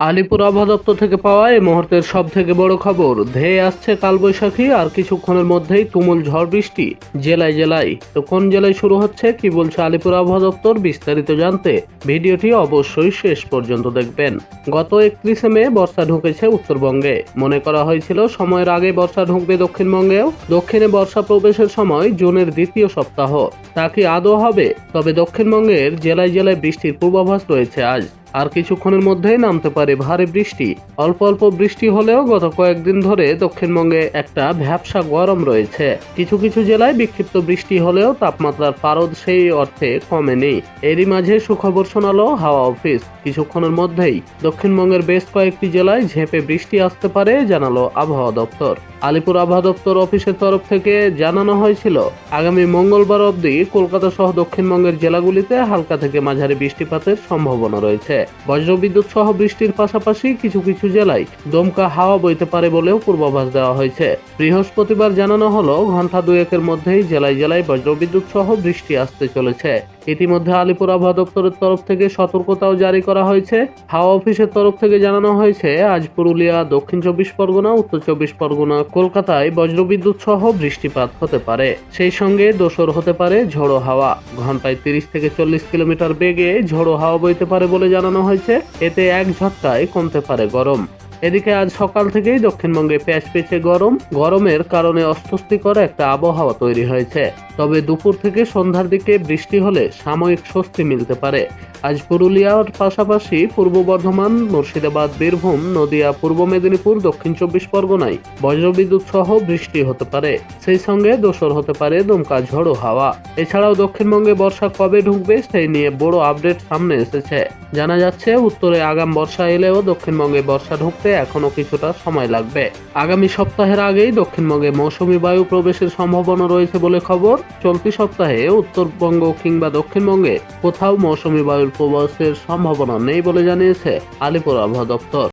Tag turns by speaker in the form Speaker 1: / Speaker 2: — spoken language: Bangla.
Speaker 1: আলিপুর আবহাওয়া দপ্তর থেকে পাওয়া এই মুহূর্তের সব থেকে বড় খবর। ধেয়ে আসছে কালবৈশাখী আর কিছুক্ষণের মধ্যেই তুমুল ঝড় বৃষ্টি। জেলায় জেলায়। তো কোন জেলায় শুরু হচ্ছে কি বলছে আলিপুর আবহাওয়া দপ্তর বিস্তারিত জানতে ভিডিওটি অবশ্যই শেষ পর্যন্ত দেখবেন। গত একত্রিশে মে বর্ষা ঢুকেছে উত্তরবঙ্গে। মনে করা হয়েছিল সময়ের আগে বর্ষা ঢুকবে দক্ষিণবঙ্গেও। দক্ষিণে বর্ষা প্রবেশের সময় জুনের দ্বিতীয় সপ্তাহ। তা কি আদৌ হবে? তবে দক্ষিণবঙ্গের জেলায় জেলায় বৃষ্টির পূর্বাভাস রয়েছে আজ। আর কিছুক্ষণের মধ্যেই নামতে পারে ভারী বৃষ্টি। অল্প অল্প বৃষ্টি হলেও গত কয়েকদিন ধরে দক্ষিণবঙ্গে একটা ভ্যাবসা গরম রয়েছে। কিছু কিছু জেলায় বিক্ষিপ্ত বৃষ্টি হলেও তাপমাত্রার পারদ সেই অর্থে কমেনি। এরই মাঝে সুখবর শোনালো হাওয়া অফিস। কিছুক্ষণের মধ্যেই দক্ষিণবঙ্গের বেশ কয়েকটি জেলায় ঝেঁপে বৃষ্টি আসতে পারে, জানালো আবহাওয়া দপ্তর। আলিপুর আবহাওয়া দপ্তর অফিসের তরফ থেকে জানানো হয়েছিল, আগামী মঙ্গলবার অবধি কলকাতা সহ দক্ষিণবঙ্গের জেলাগুলিতে হালকা থেকে মাঝারি বৃষ্টিপাতের সম্ভাবনা রয়েছে। বজ্রবিদ্যুৎ সহ বৃষ্টির পাশাপাশি কিছু কিছু জেলায় দমকা হাওয়া বইতে পারে বলেও পূর্বাভাস দেওয়া হয়েছে। বৃহস্পতিবার জানানো হলো ঘণ্টা দুয়েকের মধ্যেই জেলায় জেলায় বজ্রবিদ্যুৎ সহ বৃষ্টি আসতে চলেছে। ইতিমধ্যে আলিপুর আবহাওয়া দপ্তরের তরফ থেকে সতর্কতাও জারি করা হয়েছে। হাওয়া অফিসের তরফ থেকে জানানো হয়েছে, আজ পুরুলিয়া, দক্ষিণ চব্বিশ পরগনা, উত্তর চব্বিশ পরগনা, কলকাতায় বজ্রবিদ্যুৎ সহ বৃষ্টিপাত হতে পারে। সেই সঙ্গে দোসর হতে পারে ঝোড়ো হাওয়া। ঘন্টায় তিরিশ থেকে চল্লিশ কিলোমিটার বেগে ঝোড়ো হাওয়া বইতে পারে বলে জানানো হয়েছে। এতে এক ঝটকায় কমতে পারে গরম। এদিকে আজ সকাল থেকেই দক্ষিণবঙ্গে প্যাচ পেঁচে গরম। গরমের কারণে অস্বস্তিকর একটা আবহাওয়া তৈরি হয়েছে। তবে দুপুর থেকে সন্ধ্যার দিকে বৃষ্টি হলে সাময়িক স্বস্তি মিলতে পারে। আজ পুরুলিয়ার পাশাপাশি পূর্ব বর্ধমান, মুর্শিদাবাদ, বীরভূম, নদিয়া, পূর্ব মেদিনীপুর, দক্ষিণ চব্বিশ পরগনায় বজ্রবিদ্যুৎ সহ বৃষ্টি হতে পারে। সেই সঙ্গে দোসর হতে পারে দমকা ঝোড়ো হাওয়া। এছাড়াও দক্ষিণবঙ্গে বর্ষা কবে ঢুকবে সেই নিয়ে বড় আপডেট সামনে এসেছে। জানা যাচ্ছে, উত্তরে আগাম বর্ষা এলেও দক্ষিণবঙ্গে বর্ষা ঢুকতে এখনও কিছুটা সময় লাগবে। আগামী সপ্তাহের আগেই দক্ষিণবঙ্গে মৌসুমি বায়ু প্রবেশের সম্ভাবনা রয়েছে বলে খবর। চলতি সপ্তাহে উত্তরবঙ্গ কিংবা দক্ষিণবঙ্গে কোথাও মৌসুমি বায়ুর প্রবেশের সম্ভাবনা নেই বলে জানিয়েছে আলিপুর আবহাওয়া দপ্তর।